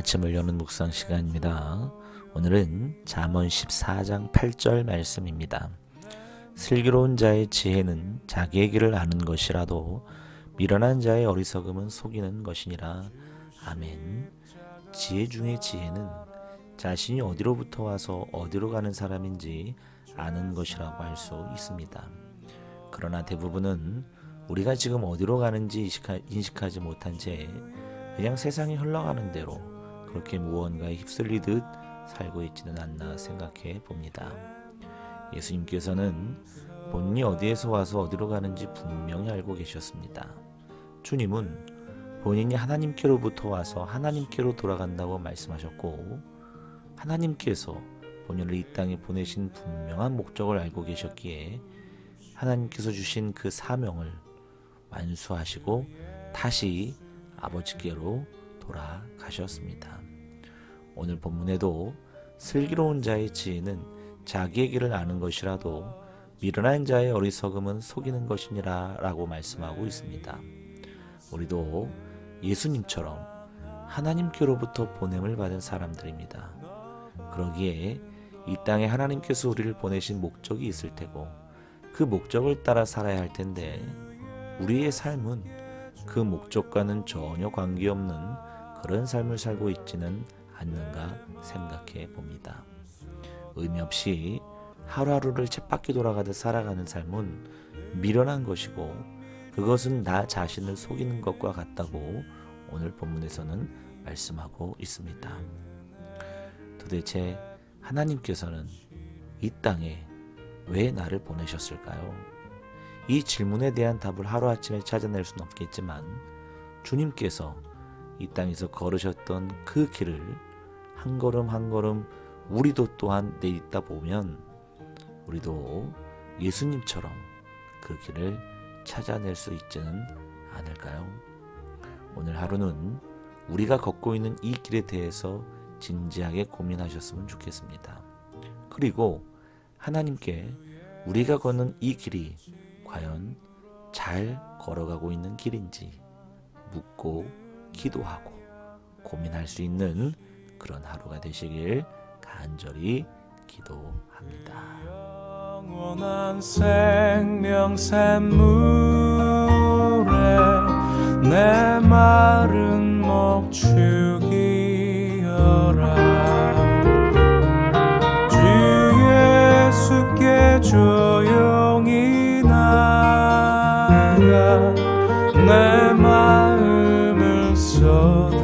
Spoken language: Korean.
아침을 여는 묵상 시간입니다. 오늘은 잠언 14장 8절 말씀입니다. 슬기로운 자의 지혜는 자기의 길을 아는 것이라도 미련한 자의 어리석음은 속이는 것이니라. 아멘. 지혜 중의 지혜는 자신이 어디로부터 와서 어디로 가는 사람인지 아는 것이라고 할 수 있습니다. 그러나 대부분은 우리가 지금 어디로 가는지 인식하, 인식하지 못한 채 그냥 세상이 흘러가는 대로 그렇게 무언가에 휩쓸리듯 살고 있지는 않나 생각해 봅니다. 예수님께서는 본인이 어디에서 와서 어디로 가는지 분명히 알고 계셨습니다. 주님은 본인이 하나님께로부터 와서 하나님께로 돌아간다고 말씀하셨고 하나님께서 본인을 이 땅에 보내신 분명한 목적을 알고 계셨기에 하나님께서 주신 그 사명을 완수하시고 다시 아버지께로 돌아가셨습니다. 오늘 본문에도 슬기로운 자의 지혜는 자기의 길을 아는 것이라도 미련한 자의 어리석음은 속이는 것이니라 라고 말씀하고 있습니다. 우리도 예수님처럼 하나님께로부터 보냄을 받은 사람들입니다. 그러기에 이 땅에 하나님께서 우리를 보내신 목적이 있을 테고 그 목적을 따라 살아야 할 텐데 우리의 삶은 그 목적과는 전혀 관계없는 그런 삶을 살고 있지는 않는가 생각해 봅니다. 의미 없이 하루하루를 쳇바퀴 돌아가듯 살아가는 삶은 미련한 것이고 그것은 나 자신을 속이는 것과 같다고 오늘 본문에서는 말씀하고 있습니다. 도대체 하나님께서는 이 땅에 왜 나를 보내셨을까요? 이 질문에 대한 답을 하루아침에 찾아낼 수는 없겠지만 주님께서 이 땅에서 걸으셨던 그 길을 한 걸음 한 걸음 우리도 또한 내딛다 보면 우리도 예수님처럼 그 길을 찾아낼 수 있지는 않을까요? 오늘 하루는 우리가 걷고 있는 이 길에 대해서 진지하게 고민하셨으면 좋겠습니다. 그리고 하나님께 우리가 걷는 이 길이 과연 잘 걸어가고 있는 길인지 묻고 기도하고 고민할 수 있는 그런 하루가 되시길 간절히 기도합니다. 영원한 생명 샘물에 내 마른 목 축이여라 주 예수께 조용히 나가 내 마음 saw